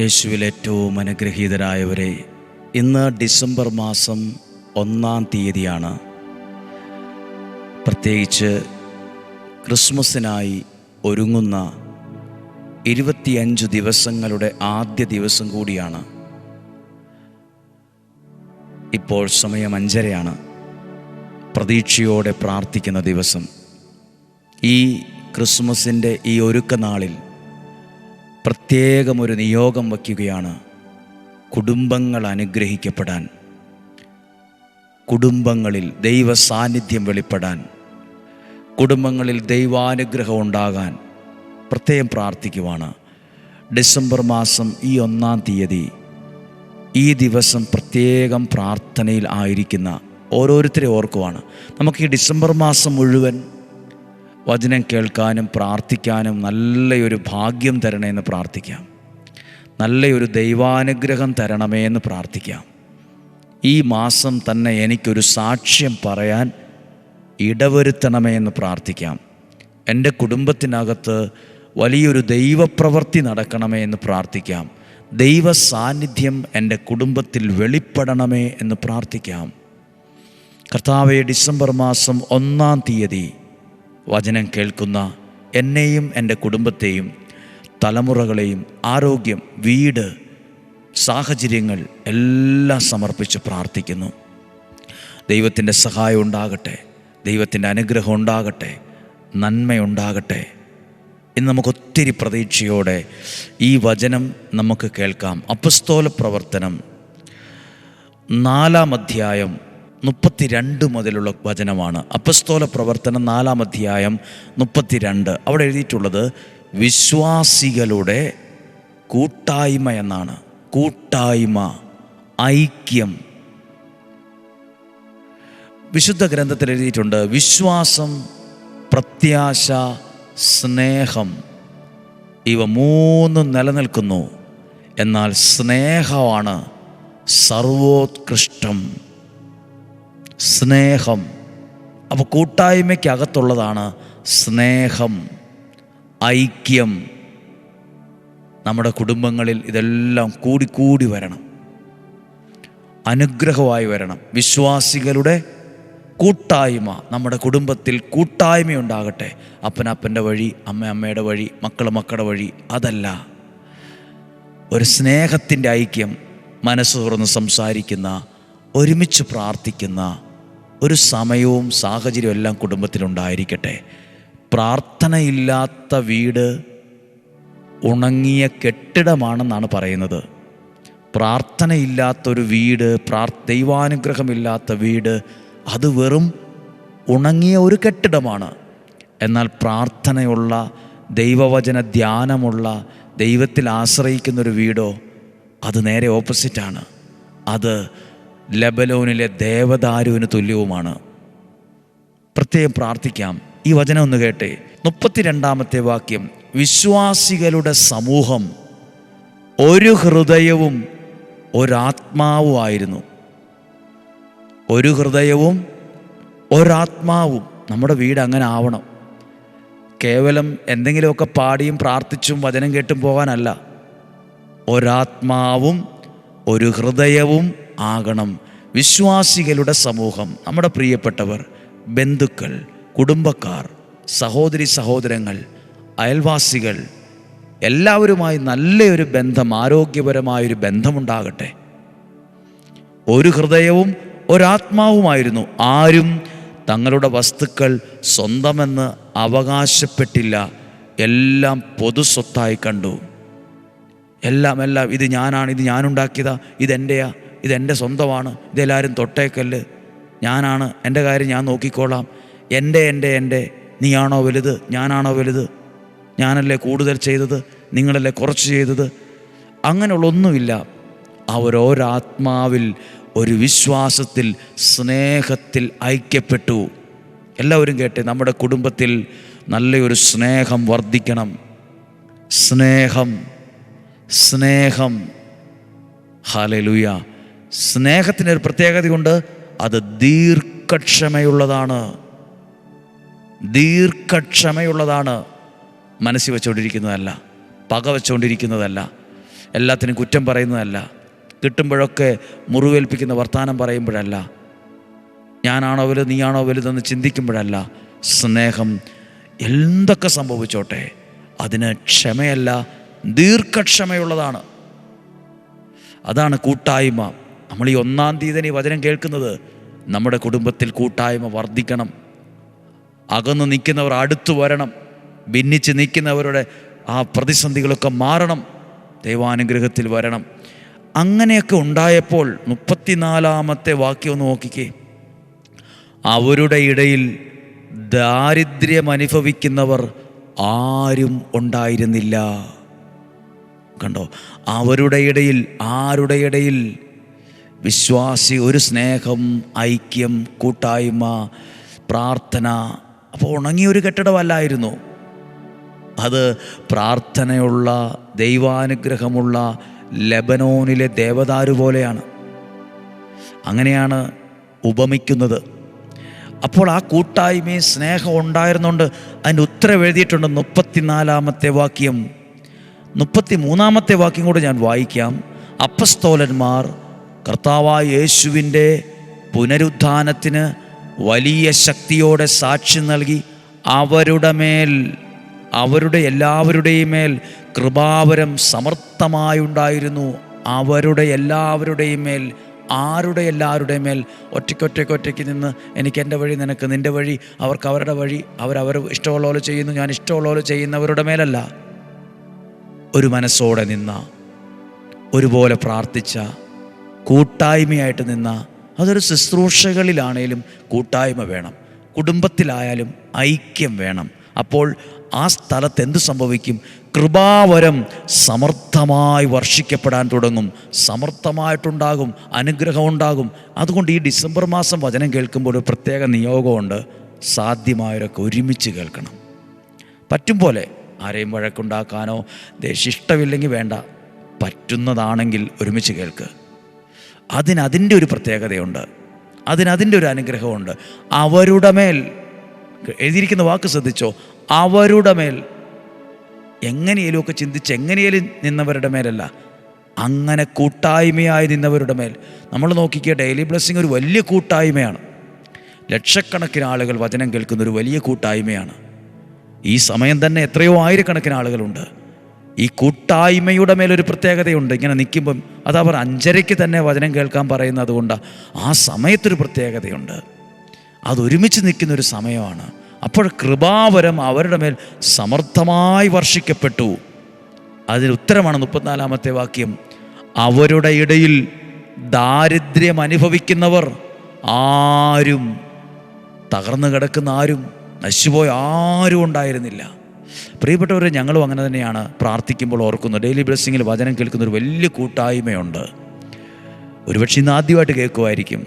യേശുവിൽ ഏറ്റവും അനുഗ്രഹീതരായവരെ ഇന്ന് ഡിസംബർ മാസം ഒന്നാം തീയതിയാണ്. പ്രത്യേകിച്ച് ക്രിസ്മസിനായി ഒരുങ്ങുന്ന ഇരുപത്തിയഞ്ച് ദിവസങ്ങളുടെ ആദ്യ ദിവസം കൂടിയാണ്. ഇപ്പോൾ സമയം അഞ്ചരയാണ്. പ്രതീക്ഷയോടെ പ്രാർത്ഥിക്കുന്ന ദിവസം. ഈ ക്രിസ്മസിന്റെ ഈ ഒരുക്ക നാളിൽ പ്രത്യേകം ഒരു നിയോഗം വയ്ക്കുകയാണ്. കുടുംബങ്ങൾ അനുഗ്രഹിക്കപ്പെടാൻ. കുടുംബങ്ങളിൽ ദൈവ സാന്നിധ്യം വെളിപ്പെടാൻ. കുടുംബങ്ങളിൽ ദൈവാനുഗ്രഹം ഉണ്ടാകാൻ പ്രത്യേകം പ്രാർത്ഥിക്കുവാണ്. ഡിസംബർ മാസം ഈ ഒന്നാം തീയതി ഈ ദിവസം പ്രത്യേകം പ്രാർത്ഥനയിൽ ആയിരിക്കുന്ന ഓരോരുത്തരെ ഓർക്കുവാണ്. നമുക്ക് ഈ ഡിസംബർ മാസം മുഴുവൻ വചനം കേൾക്കാനും പ്രാർത്ഥിക്കാനും നല്ലൊരു ഭാഗ്യം തരണേ എന്ന് പ്രാർത്ഥിക്കാം. നല്ലൊരു ദൈവാനുഗ്രഹം തരണമേ എന്ന് പ്രാർത്ഥിക്കാം. ഈ മാസം തന്നെ എനിക്കൊരു സാക്ഷ്യം പറയാൻ ഇടവരുത്തണമേ എന്ന് പ്രാർത്ഥിക്കാം. എന്റെ കുടുംബത്തിനകത്ത് വലിയൊരു ദൈവപ്രവൃത്തി നടക്കണമേ എന്ന് പ്രാർത്ഥിക്കാം. ദൈവ സാന്നിധ്യം എന്റെ കുടുംബത്തിൽ വെളിപ്പെടണമേ എന്ന് പ്രാർത്ഥിക്കാം. കർത്താവെ ഡിസംബർ മാസം ഒന്നാം തീയതി വചനം കേൾക്കുന്ന എന്നെയും എന്റെ കുടുംബത്തെയും തലമുറകളെയും ആരോഗ്യം വീട് സാഹചര്യങ്ങൾ എല്ലാം സമർപ്പിച്ച് പ്രാർത്ഥിക്കുന്നു. ദൈവത്തിന്റെ സഹായം ഉണ്ടാകട്ടെ. ദൈവത്തിന്റെ അനുഗ്രഹം ഉണ്ടാകട്ടെ. നന്മയുണ്ടാകട്ടെ. ഇന്ന് നമുക്കൊത്തിരി പ്രതീക്ഷയോടെ ഈ വചനം നമുക്ക് കേൾക്കാം. അപ്പസ്തോല പ്രവർത്തനം നാലാം അധ്യായം മുപ്പത്തിരണ്ട് മുതലുള്ള വചനമാണ്. അപ്പസ്തോല പ്രവർത്തനം നാലാം അധ്യായം മുപ്പത്തിരണ്ട്. അവിടെ എഴുതിയിട്ടുള്ളത് വിശ്വാസികളുടെ കൂട്ടായ്മ എന്നാണ്. കൂട്ടായ്മ ഐക്യം. വിശുദ്ധ ഗ്രന്ഥത്തിൽ എഴുതിയിട്ടുണ്ട് വിശ്വാസം പ്രത്യാശ സ്നേഹം. ഇവ മൂന്നും നിലനിൽക്കുന്നു. എന്നാൽ സ്നേഹമാണ് സർവോത്കൃഷ്ടം. സ്നേഹം. അപ്പോൾ കൂട്ടായ്മയ്ക്കകത്തുള്ളതാണ് സ്നേഹം ഐക്യം. നമ്മുടെ കുടുംബങ്ങളിൽ ഇതെല്ലാം കൂടിക്കൂടി വരണം. അനുഗ്രഹമായി വരണം. വിശ്വാസികളുടെ കൂട്ടായ്മ നമ്മുടെ കുടുംബത്തിൽ കൂട്ടായ്മയുണ്ടാകട്ടെ. അപ്പനപ്പന്റെ വഴി അമ്മ അമ്മയുടെ വഴി മക്കൾ മക്കളുടെ വഴി അതല്ല. ഒരു സ്നേഹത്തിന്റെ ഐക്യം മനസ്സ് തുറന്ന് സംസാരിക്കുന്ന ഒരുമിച്ച് പ്രാർത്ഥിക്കുന്ന ഒരു സമയവും സാഹചര്യവും എല്ലാം കുടുംബത്തിലുണ്ടായിരിക്കട്ടെ. പ്രാർത്ഥനയില്ലാത്ത വീട് ഉണങ്ങിയ കെട്ടിടമാണെന്നാണ് പറയുന്നത്. പ്രാർത്ഥനയില്ലാത്തൊരു വീട് പ്രാർ ദൈവാനുഗ്രഹമില്ലാത്ത വീട് അത് വെറും ഉണങ്ങിയ ഒരു കെട്ടിടമാണ്. എന്നാൽ പ്രാർത്ഥനയുള്ള ദൈവവചന ധ്യാനമുള്ള ദൈവത്തിൽ ആശ്രയിക്കുന്നൊരു വീടോ അത് നേരെ ഓപ്പോസിറ്റാണ്. അത് ലബലോനിലെ ദേവദാരുവിന് തുല്യവുമാണ്. പ്രത്യേകം പ്രാർത്ഥിക്കാം. ഈ വചനം ഒന്ന് കേട്ടെ. മുപ്പത്തിരണ്ടാമത്തെ വാക്യം. വിശ്വാസികളുടെ സമൂഹം ഒരു ഹൃദയവും ഒരാത്മാവുമായിരുന്നു ഒരു ഹൃദയവും ഒരാത്മാവും. നമ്മുടെ വീട് അങ്ങനെ ആവണം. കേവലം എന്തെങ്കിലുമൊക്കെ പാടിയും പ്രാർത്ഥിച്ചും വചനം കേട്ടും പോകാനല്ല. ഒരാത്മാവും ഒരു ഹൃദയവും ആകണം. വിശ്വാസികളുടെ സമൂഹം നമ്മുടെ പ്രിയപ്പെട്ടവർ ബന്ധുക്കൾ കുടുംബക്കാർ സഹോദരി സഹോദരങ്ങൾ അയൽവാസികൾ എല്ലാവരുമായി നല്ലൊരു ബന്ധം ആരോഗ്യപരമായൊരു ബന്ധമുണ്ടാകട്ടെ. ഒരു ഹൃദയവും ഒരാത്മാവുമായിരുന്നു. ആരും തങ്ങളുടെ വസ്തുക്കൾ സ്വന്തമെന്ന് അവകാശപ്പെട്ടില്ല. എല്ലാം പൊതു സ്വത്തായി കണ്ടു. എല്ലാം എല്ലാം ഇത് ഞാനാണ് ഇത് ഞാനുണ്ടാക്കിയതാ ഇതെന്റെയാ ഇതെന്റെ സ്വന്തമാണ് ഇതെല്ലാവരും തൊട്ടേക്കല്ല്. ഞാനാണ് എന്റെ കാര്യം ഞാൻ നോക്കിക്കോളാം. എന്റെ എന്റെ എന്റെ നീയാണോ വലുത്? ഞാനാണോ വലുത്? ഞാനല്ലേ കൂടുതൽ ചെയ്തത്? നിങ്ങളല്ലേ കുറച്ച് ചെയ്തത്? അങ്ങനെയുള്ളൊന്നുമില്ല. അവരോരാത്മാവിൽ ഒരു വിശ്വാസത്തിൽ സ്നേഹത്തിൽ ഐക്യപ്പെട്ടു. എല്ലാവരും കേട്ടെ നമ്മുടെ കുടുംബത്തിൽ നല്ലൊരു സ്നേഹം വർദ്ധിക്കണം. സ്നേഹം സ്നേഹം. ഹാലലുയ സ്നേഹത്തിന് ഒരു പ്രത്യേകതയുണ്ട്. അത് ദീർഘക്ഷമയുള്ളതാണ്. ദീർഘക്ഷമയുള്ളതാണ്. മനസ്സിൽ വെച്ചുകൊണ്ടിരിക്കുന്നതല്ല. പക വെച്ചുകൊണ്ടിരിക്കുന്നതല്ല. എല്ലാത്തിനും കുറ്റം പറയുന്നതല്ല. കിട്ടുമ്പോഴൊക്കെ മുറിവേൽപ്പിക്കുന്ന വർത്തമാനം പറയുമ്പോഴല്ല. ഞാനാണോ വലുത് നീയാണോ വലുതെന്ന് ചിന്തിക്കുമ്പോഴല്ല. സ്നേഹം എന്തൊക്കെ സംഭവിച്ചോട്ടെ അതിന് ക്ഷമയല്ല ദീർഘക്ഷമയുള്ളതാണ്. അതാണ് കൂട്ടായ്മ. നമ്മൾ ഈ ഒന്നാം തീയതി വചനം കേൾക്കുന്നത്. നമ്മുടെ കുടുംബത്തിൽ കൂട്ടായ്മ വർദ്ധിക്കണം. അകന്ന് നിൽക്കുന്നവർ അടുത്തു വരണം. ഭിന്നിച്ച് നിൽക്കുന്നവരുടെ ആ പ്രതിസന്ധികളൊക്കെ മാറണം. ദൈവാനുഗ്രഹത്തിൽ വരണം. അങ്ങനെയൊക്കെ ഉണ്ടായപ്പോൾ മുപ്പത്തിനാലാമത്തെ വാക്യം ഒന്ന് നോക്കിക്കേ. അവരുടെ ഇടയിൽ ദാരിദ്ര്യം അനുഭവിക്കുന്നവർ ആരും ഉണ്ടായിരുന്നില്ല. കണ്ടോ? അവരുടെ ഇടയിൽ ആരുടെ ഇടയിൽ വിശ്വാസി ഒരു സ്നേഹം ഐക്യം കൂട്ടായ്മ പ്രാർത്ഥന. അപ്പോൾ ഉണങ്ങിയൊരു കെട്ടിടമല്ലായിരുന്നു. അത് പ്രാർത്ഥനയുള്ള ദൈവാനുഗ്രഹമുള്ള ലബനോനിലെ ദേവദാരു പോലെയാണ്. അങ്ങനെയാണ് ഉപമിക്കുന്നത്. അപ്പോൾ ആ കൂട്ടായ്മയും സ്നേഹം ഉണ്ടായിരുന്നുകൊണ്ട് അതിന്റെ ഉത്തരവ് എഴുതിയിട്ടുണ്ട് മുപ്പത്തിനാലാമത്തെ വാക്യം. മുപ്പത്തി മൂന്നാമത്തെ വാക്യം കൂടെ ഞാൻ വായിക്കാം. അപ്പസ്തോലന്മാർ കർത്താവായ യേശുവിന്റെ പുനരുത്ഥാനത്തിന് വലിയ ശക്തിയോടെ സാക്ഷി നൽകി അവരുടെ മേൽ അവരുടെ എല്ലാവരുടെയും മേൽ കൃപാവരം സമർത്ഥമായുണ്ടായിരുന്നു. അവരുടെ എല്ലാവരുടെയും മേൽ ആരുടെ എല്ലാവരുടെയും മേൽ ഒറ്റയ്ക്കൊറ്റയ്ക്ക് ഒറ്റയ്ക്ക് നിന്ന് എനിക്ക് എന്റെ വഴി നിനക്ക് നിന്റെ വഴി അവർക്ക് അവരുടെ വഴി അവരവർ ഇഷ്ടമുള്ള പോലെ ചെയ്യുന്നു ഞാൻ ഇഷ്ടമുള്ള പോലെ ചെയ്യുന്നവരുടെ മേലല്ല. ഒരു മനസ്സോടെ നിന്ന ഒരുപോലെ പ്രാർത്ഥിച്ച കൂട്ടായ്മയായിട്ട് നിന്ന അതൊരു ശുശ്രൂഷകളിലാണേലും കൂട്ടായ്മ വേണം. കുടുംബത്തിലായാലും ഐക്യം വേണം. അപ്പോൾ ആ സ്ഥലത്ത് എന്ത് സംഭവിക്കും? കൃപാവരം സമർത്ഥമായി വർഷിക്കപ്പെടാൻ തുടങ്ങും. സമർത്ഥമായിട്ടുണ്ടാകും അനുഗ്രഹം ഉണ്ടാകും അതുകൊണ്ട് ഈ ഡിസംബർ മാസം വചനം കേൾക്കുമ്പോൾ ഒരു പ്രത്യേക നിയോഗമുണ്ട്. സാധ്യമായവരൊക്കെ ഒരുമിച്ച് കേൾക്കണം. പറ്റും പോലെ ആരെയും വഴക്കുണ്ടാക്കാനോ ദേഷ്യ വേണ്ട. പറ്റുന്നതാണെങ്കിൽ ഒരുമിച്ച് കേൾക്ക്. അതിന് അതിന്റെ ഒരു പ്രത്യേകതയുണ്ട്. അതിനതിന്റെ ഒരു അനുഗ്രഹമുണ്ട്. അവരുടെ മേൽ എഴുതിയിരിക്കുന്ന വാക്ക് ശ്രദ്ധിച്ചോ? അവരുടെ മേൽ. എങ്ങനെയും ഒക്കെ ചിന്തിച്ച് എങ്ങനെയും നിന്നവരുടെ മേലല്ല. അങ്ങനെ കൂട്ടായ്മയായി നിന്നവരുടെ മേൽ. നമ്മൾ നോക്കിക്കുക ഡെയിലി ബ്ലെസ്സിങ് ഒരു വലിയ കൂട്ടായ്മയാണ്. ലക്ഷക്കണക്കിന് ആളുകൾ വചനം കേൾക്കുന്ന ഒരു വലിയ കൂട്ടായ്മയാണ്. ഈ സമയം തന്നെ എത്രയോ ആയിരക്കണക്കിന് ആളുകളുണ്ട്. ഈ കൂട്ടായ്മയുടെ മേലൊരു പ്രത്യേകതയുണ്ട്. ഇങ്ങനെ നിൽക്കുമ്പം അതാ പറ അഞ്ചരയ്ക്ക് തന്നെ വചനം കേൾക്കാൻ പറയുന്നത് അതുകൊണ്ടാണ് ആ സമയത്തൊരു പ്രത്യേകതയുണ്ട്. അതൊരുമിച്ച് നിൽക്കുന്ന ഒരു സമയമാണ്. അപ്പോൾ കൃപാവരം അവരുടെ മേൽ സമർത്ഥമായി വർഷിക്കപ്പെട്ടു. അതിന് ഉത്തരമാണ് മുപ്പത്തിനാലാമത്തെ വാക്യം. അവരുടെ ഇടയിൽ ദാരിദ്ര്യം അനുഭവിക്കുന്നവർ ആരും തകർന്നു കിടക്കുന്ന ആരും നശിച്ചുപോയ ആരും ഉണ്ടായിരുന്നില്ല. പ്രിയപ്പെട്ടവരെ ഞങ്ങളും അങ്ങനെ തന്നെയാണ് പ്രാർത്ഥിക്കുമ്പോൾ ഓർക്കുന്നത്. ഡെയിലി ബ്ലെസ്സിങ്ങിൽ വചനം കേൾക്കുന്ന ഒരു വലിയ കൂട്ടായ്മയുണ്ട്. ഒരുപക്ഷെ ഇന്ന് ആദ്യമായിട്ട് കേൾക്കുമായിരിക്കും.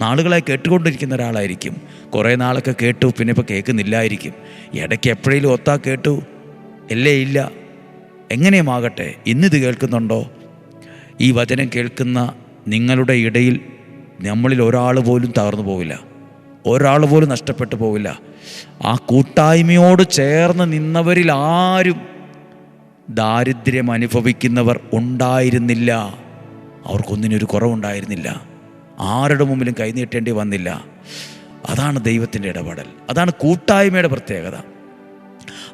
നാളുകളായി കേട്ടുകൊണ്ടിരിക്കുന്ന ഒരാളായിരിക്കും. കുറേ നാളൊക്കെ കേട്ടു പിന്നെ ഇപ്പോൾ കേൾക്കുന്നില്ലായിരിക്കും. ഇടയ്ക്ക് എപ്പോഴേലും ഒത്താ കേട്ടു എല്ലേ ഇല്ല എങ്ങനെയുമാകട്ടെ? ഇന്നിത് കേൾക്കുന്നുണ്ടോ? ഈ വചനം കേൾക്കുന്ന നിങ്ങളുടെ ഇടയിൽ നമ്മളിൽ ഒരാൾ പോലും തകർന്നു പോവില്ല. ഒരാൾ പോലും നഷ്ടപ്പെട്ടു പോവില്ല. ആ കൂട്ടായ്മയോട് ചേർന്ന് നിന്നവരിൽ ആരും ദാരിദ്ര്യം അനുഭവിക്കുന്നവർ ഉണ്ടായിരുന്നില്ല. അവർക്കൊന്നിനൊരു കുറവുണ്ടായിരുന്നില്ല. ആരുടെ മുമ്പിലും കൈനീട്ടേണ്ടി വന്നില്ല. അതാണ് ദൈവത്തിന്റെ ഇടപെടൽ. അതാണ് കൂട്ടായ്മയുടെ പ്രത്യേകത.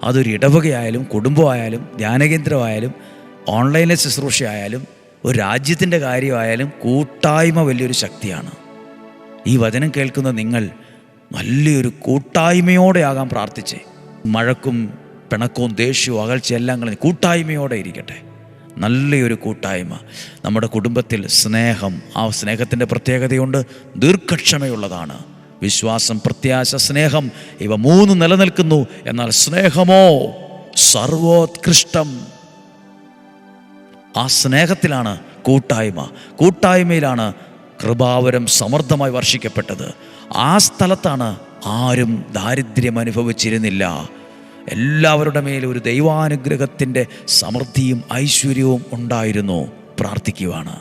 അതൊരു ഇടവകയായാലും കുടുംബമായാലും ധ്യാനകേന്ദ്രമായാലും ഓൺലൈനിലെ ശുശ്രൂഷയായാലും ഒരു രാജ്യത്തിന്റെ കാര്യമായാലും കൂട്ടായ്മ വലിയൊരു ശക്തിയാണ്. ഈ വചനം കേൾക്കുന്ന നിങ്ങൾ നല്ലൊരു കൂട്ടായ്മയോടെ ആകാൻ പ്രാർത്ഥിച്ചേ. മഴക്കും പിണക്കവും ദേഷ്യവും അകൽച്ചയെല്ലാം കളഞ്ഞ് കൂട്ടായ്മയോടെ ഇരിക്കട്ടെ. നല്ലൊരു കൂട്ടായ്മ. നമ്മുടെ കുടുംബത്തിൽ സ്നേഹം ആ സ്നേഹത്തിന്റെ പ്രത്യേകതയുണ്ട്. ദീർഘക്ഷമയുള്ളതാണ്. വിശ്വാസം പ്രത്യാശ സ്നേഹം ഇവ മൂന്ന് നിലനിൽക്കുന്നു. എന്നാൽ സ്നേഹമോ? സർവോത്കൃഷ്ടം. ആ സ്നേഹത്തിലാണ് കൂട്ടായ്മ. കൂട്ടായ്മയിലാണ് കൃപാവരം സമൃദ്ധമായി വർഷിക്കപ്പെട്ടത്. ആ സ്ഥലത്താണ് ആരും ദാരിദ്ര്യം അനുഭവിച്ചിരുന്നില്ല. എല്ലാവരുടെ മേലും ഒരു ദൈവാനുഗ്രഹത്തിന്റെ സമൃദ്ധിയും ഐശ്വര്യവും ഉണ്ടായിരുന്നു. പ്രാർത്ഥിക്കുവാണ്.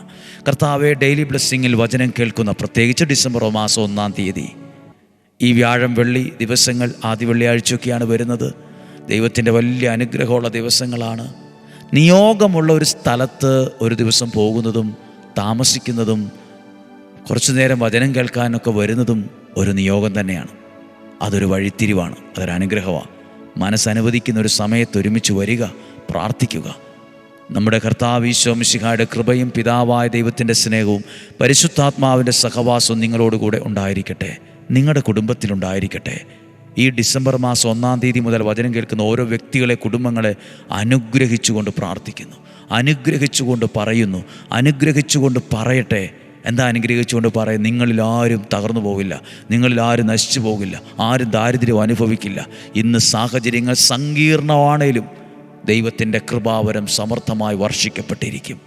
കർത്താവെ ഡെയിലി ബ്ലെസ്സിങ്ങിൽ വചനം കേൾക്കുന്ന പ്രത്യേകിച്ച് ഡിസംബർ മാസം ഒന്നാം തീയതി. ഈ വ്യാഴം വെള്ളി ദിവസങ്ങൾ ആദ്യ വെള്ളിയാഴ്ചയൊക്കെയാണ് വരുന്നത്. ദൈവത്തിന്റെ വലിയ അനുഗ്രഹമുള്ള ദിവസങ്ങളാണ്. നിയോഗമുള്ള ഒരു സ്ഥലത്ത് ഒരു ദിവസം പോകുന്നതും താമസിക്കുന്നതും കുറച്ചു നേരം വചനം കേൾക്കാനൊക്കെ വരുന്നതും ഒരു നിയോഗം തന്നെയാണ്. അതൊരു വഴിത്തിരിവാണ്. അതൊരു അനുഗ്രഹമാണ് മനസ്സനുവദിക്കുന്ന ഒരു സമയത്ത് ഒരുമിച്ച് വരിക പ്രാർത്ഥിക്കുക. നമ്മുടെ കർത്താവ് ഈശോമിശിഹായുടെ കൃപയും പിതാവായ ദൈവത്തിന്റെ സ്നേഹവും പരിശുദ്ധാത്മാവിന്റെ സഹവാസവും നിങ്ങളോടുകൂടെ ഉണ്ടായിരിക്കട്ടെ. നിങ്ങളുടെ കുടുംബത്തിലുണ്ടായിരിക്കട്ടെ ഈ ഡിസംബർ മാസം ഒന്നാം തീയതി മുതൽ വചനം കേൾക്കുന്ന ഓരോ വ്യക്തികളെ കുടുംബങ്ങളെ അനുഗ്രഹിച്ചുകൊണ്ട് പ്രാർത്ഥിക്കുന്നു. അനുഗ്രഹിച്ചുകൊണ്ട് പറയുന്നു. അനുഗ്രഹിച്ചുകൊണ്ട് പറയട്ടെ. എന്താ അനുഗ്രഹിച്ചുകൊണ്ട് പറയും നിങ്ങളിൽ ആരും തകർന്നു പോകില്ല നിങ്ങളിൽ ആരും നശിച്ചു പോകില്ല. ആരും ദാരിദ്ര്യം അനുഭവിക്കില്ല. ഇന്ന് സാഹചര്യങ്ങൾ സങ്കീർണമാണേലും ദൈവത്തിന്റെ കൃപാവരം സമർത്ഥമായി വർഷിക്കപ്പെട്ടിരിക്കും.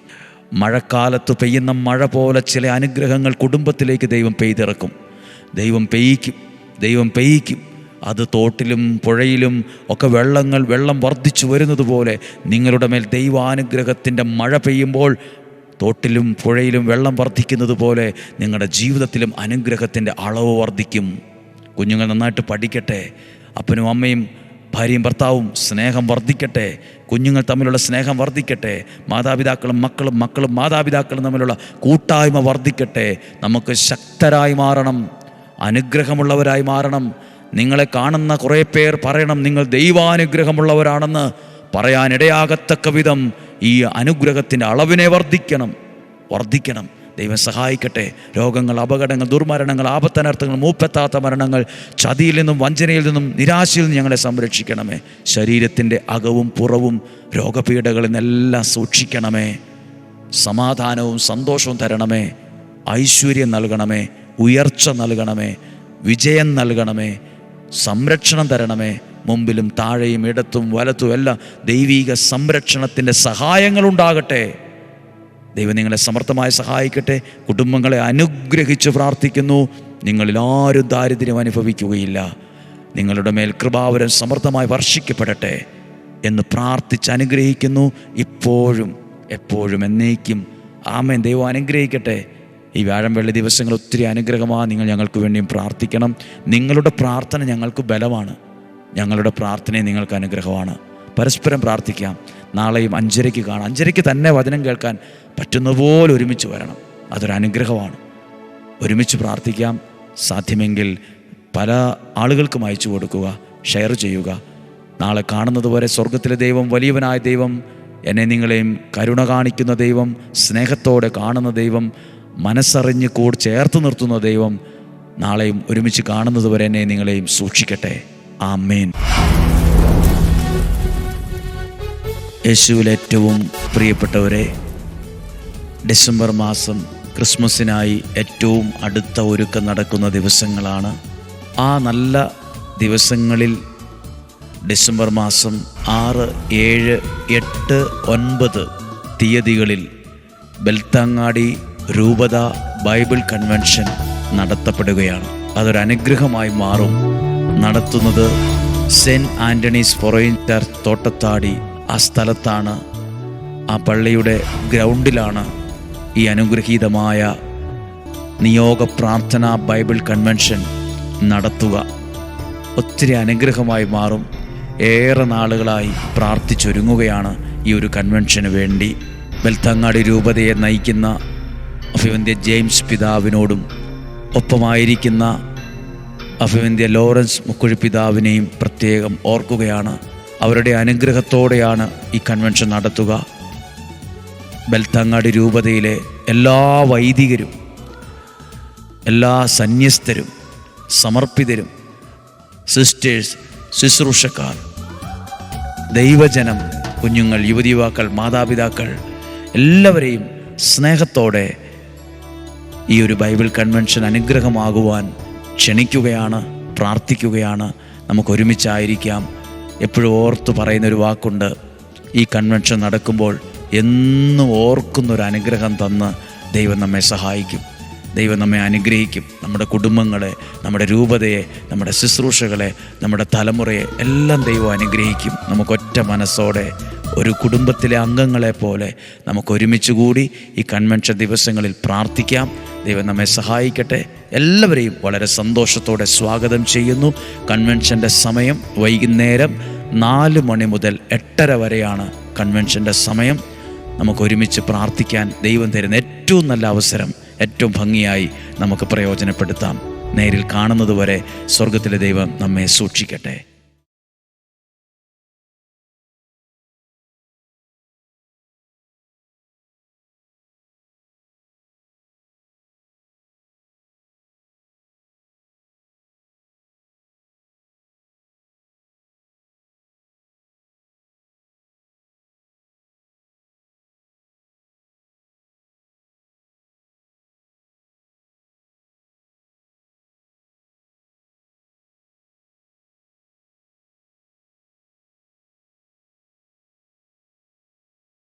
മഴക്കാലത്ത് പെയ്യുന്ന മഴ പോലെ ചില അനുഗ്രഹങ്ങൾ കുടുംബത്തിലേക്ക് ദൈവം പെയ്തിറക്കും. ദൈവം പെയ്യിക്കും. ദൈവം പെയ്യിക്കും. അത് തോട്ടിലും പുഴയിലും ഒക്കെ വെള്ളങ്ങൾ വെള്ളം വർദ്ധിച്ചു വരുന്നത് പോലെ നിങ്ങളുടെ മേൽ ദൈവാനുഗ്രഹത്തിന്റെ മഴ പെയ്യുമ്പോൾ തോട്ടിലും പുഴയിലും വെള്ളം വർദ്ധിക്കുന്നത് പോലെ നിങ്ങളുടെ ജീവിതത്തിലും അനുഗ്രഹത്തിന്റെ അളവ് വർദ്ധിക്കും. കുഞ്ഞുങ്ങൾ നന്നായിട്ട് പഠിക്കട്ടെ. അപ്പനും അമ്മയും ഭാര്യയും ഭർത്താവും സ്നേഹം വർദ്ധിക്കട്ടെ. കുഞ്ഞുങ്ങൾ തമ്മിലുള്ള സ്നേഹം വർദ്ധിക്കട്ടെ. മാതാപിതാക്കളും മക്കളും മക്കളും മാതാപിതാക്കളും തമ്മിലുള്ള കൂട്ടായ്മ വർദ്ധിക്കട്ടെ. നമുക്ക് ശക്തരായി മാറണം. അനുഗ്രഹമുള്ളവരായി മാറണം. നിങ്ങളെ കാണുന്ന കുറേ പേർ പറയണം നിങ്ങൾ ദൈവാനുഗ്രഹമുള്ളവരാണെന്ന് പറയാനിടയാകത്തക്ക വിധം ഈ അനുഗ്രഹത്തിന്റെ അളവിനെ വർദ്ധിക്കണം. വർദ്ധിക്കണം. ദൈവം സഹായിക്കട്ടെ. രോഗങ്ങൾ അപകടങ്ങൾ ദുർമരണങ്ങൾ ആപത്തനർത്ഥങ്ങൾ മൂപ്പെത്താത്ത മരണങ്ങൾ ചതിയിൽ നിന്നും വഞ്ചനയിൽ നിന്നും നിരാശയിൽ നിന്നും ഞങ്ങളെ സംരക്ഷിക്കണമേ. ശരീരത്തിന്റെ അകവും പുറവും രോഗപീഠകളിൽ നിന്നെല്ലാം സൂക്ഷിക്കണമേ. സമാധാനവും സന്തോഷവും തരണമേ. ഐശ്വര്യം നൽകണമേ. ഉയർച്ച നൽകണമേ. വിജയം നൽകണമേ. സംരക്ഷണം തരണമേ. മുമ്പിലും താഴെയും ഇടത്തും വലത്തും എല്ലാം ദൈവീക സംരക്ഷണത്തിന്റെ സഹായങ്ങളുണ്ടാകട്ടെ. ദൈവം നിങ്ങളെ സമർത്ഥമായി സഹായിക്കട്ടെ. കുടുംബങ്ങളെ അനുഗ്രഹിച്ച് പ്രാർത്ഥിക്കുന്നു. നിങ്ങളിൽ ആരും ദാരിദ്ര്യം അനുഭവിക്കുകയില്ല. നിങ്ങളുടെ മേൽ കൃപാവരം സമർത്ഥമായി വർഷിക്കപ്പെടട്ടെ എന്ന് പ്രാർത്ഥിച്ച് അനുഗ്രഹിക്കുന്നു. ഇപ്പോഴും എപ്പോഴും എന്നേക്കും. ആമേൻ. ദൈവം അനുഗ്രഹിക്കട്ടെ. ഈ വ്യാഴം വെള്ളി ദിവസങ്ങൾ ഒത്തിരി അനുഗ്രഹമാണ്. നിങ്ങൾ ഞങ്ങൾക്ക് വേണ്ടിയും പ്രാർത്ഥിക്കണം. നിങ്ങളുടെ പ്രാർത്ഥന ഞങ്ങൾക്ക് ബലമാണ്. ഞങ്ങളുടെ പ്രാർത്ഥനയും നിങ്ങൾക്ക് അനുഗ്രഹമാണ്. പരസ്പരം പ്രാർത്ഥിക്കാം. നാളെയും അഞ്ചരയ്ക്ക് കാണാം. അഞ്ചരയ്ക്ക് തന്നെ വചനം കേൾക്കാൻ പറ്റുന്ന പോലെ ഒരുമിച്ച് വരണം. അതൊരു അനുഗ്രഹമാണ്. ഒരുമിച്ച് പ്രാർത്ഥിക്കാം. സാധ്യമെങ്കിൽ പല ആളുകൾക്കും അയച്ചു കൊടുക്കുക ഷെയർ ചെയ്യുക. നാളെ കാണുന്നത് വരെ സ്വർഗത്തിലെ ദൈവം വലിയവനായ ദൈവം എന്നെ നിങ്ങളെയും കരുണ കാണിക്കുന്ന ദൈവം സ്നേഹത്തോടെ കാണുന്ന ദൈവം മനസ്സറിഞ്ഞ് കൂട് ചേർത്ത് നിർത്തുന്ന ദൈവം നാളെയും ഒരുമിച്ച് കാണുന്നത് വരെ എന്നെ നിങ്ങളെയും സൂക്ഷിക്കട്ടെ. ആമേൻ. യേശുവിൽ ഏറ്റവും പ്രിയപ്പെട്ടവരെ ഡിസംബർ മാസം ക്രിസ്മസിനായി ഏറ്റവും അടുത്ത ഒരുക്കം നടക്കുന്ന ദിവസങ്ങളാണ്. ആ നല്ല ദിവസങ്ങളിൽ ഡിസംബർ മാസം ആറ് ഏഴ് എട്ട് ഒൻപത് തീയതികളിൽ ബെൽത്താങ്ങാടി രൂപത ബൈബിൾ കൺവെൻഷൻ നടത്തപ്പെടുകയാണ്. അതൊരനുഗ്രഹമായി മാറും. നടത്തുന്നത് സെന്റ് ആന്റണീസ് ഫൊറൈൻ തോട്ടത്താടി ആ സ്ഥലത്താണ്. ആ പള്ളിയുടെ ഗ്രൗണ്ടിലാണ് ഈ അനുഗ്രഹീതമായ നിയോഗ പ്രാർത്ഥന ബൈബിൾ കൺവെൻഷൻ നടത്തുക. ഒത്തിരി അനുഗ്രഹമായി മാറും. ഏറെ നാളുകളായി പ്രാർത്ഥിച്ചൊരുങ്ങുകയാണ് ഈ ഒരു കൺവെൻഷന് വേണ്ടി. ബെൽത്തങ്ങാടി രൂപതയെ നയിക്കുന്ന അഭിവന്ധ്യ ജെയിംസ് പിതാവിനോടും ഒപ്പമായിരിക്കുന്ന അഭിവന്ധ്യ ലോറൻസ് മുക്കുഴി പിതാവിനെയും പ്രത്യേകം ഓർക്കുകയാണ്. അവരുടെ അനുഗ്രഹത്തോടെയാണ് ഈ കൺവെൻഷൻ നടത്തുക. ബെൽത്തങ്ങാടി രൂപതയിലെ എല്ലാ വൈദികരും എല്ലാ സന്യസ്തരും സമർപ്പിതരും സിസ്റ്റേഴ്സ് ശുശ്രൂഷക്കാർ ദൈവജനം കുഞ്ഞുങ്ങൾ യുവതി യുവാക്കൾ മാതാപിതാക്കൾ എല്ലാവരെയും സ്നേഹത്തോടെ ഈ ഒരു ബൈബിൾ കൺവെൻഷൻ അനുഗ്രഹമാകുവാൻ ക്ഷണിക്കുകയാണ് പ്രാർത്ഥിക്കുകയാണ് നമുക്ക് ഒരുമിച്ചായിരിക്കാം എപ്പോഴും ഓർത്ത് പറയുന്നൊരു വാക്കുണ്ട് ഈ കൺവെൻഷൻ നടക്കുമ്പോൾ എന്നും ഓർക്കുന്നൊരു അനുഗ്രഹം തന്ന് ദൈവം നമ്മെ സഹായിക്കും. ദൈവം നമ്മെ അനുഗ്രഹിക്കും. നമ്മുടെ കുടുംബങ്ങളെ നമ്മുടെ രൂപതയെ നമ്മുടെ ശുശ്രൂഷകളെ നമ്മുടെ തലമുറയെ എല്ലാം ദൈവം അനുഗ്രഹിക്കും. നമുക്കൊറ്റ മനസ്സോടെ ഒരു കുടുംബത്തിലെ അംഗങ്ങളെ പോലെ നമുക്ക് ഒരുമിച്ച് കൂടി ഈ കൺവെൻഷൻ ദിവസങ്ങളിൽ പ്രാർത്ഥിക്കാം. ദൈവം നമ്മെ സഹായിക്കട്ടെ. എല്ലാവരെയും വളരെ സന്തോഷത്തോടെ സ്വാഗതം ചെയ്യുന്നു. കൺവെൻഷന്റെ സമയം വൈകുന്നേരം നാല് മണി മുതൽ എട്ടര വരെയാണ് കൺവെൻഷന്റെ സമയം. നമുക്ക് ഒരുമിച്ച് പ്രാർത്ഥിക്കാൻ ദൈവം തരുന്ന ഏറ്റവും നല്ല അവസരം ഏറ്റവും ഭംഗിയായി നമുക്ക് പ്രയോജനപ്പെടുത്താം. നേരിൽ കാണുന്നതുവരെ സ്വർഗത്തിലെ ദൈവം നമ്മെ സൂക്ഷിക്കട്ടെ.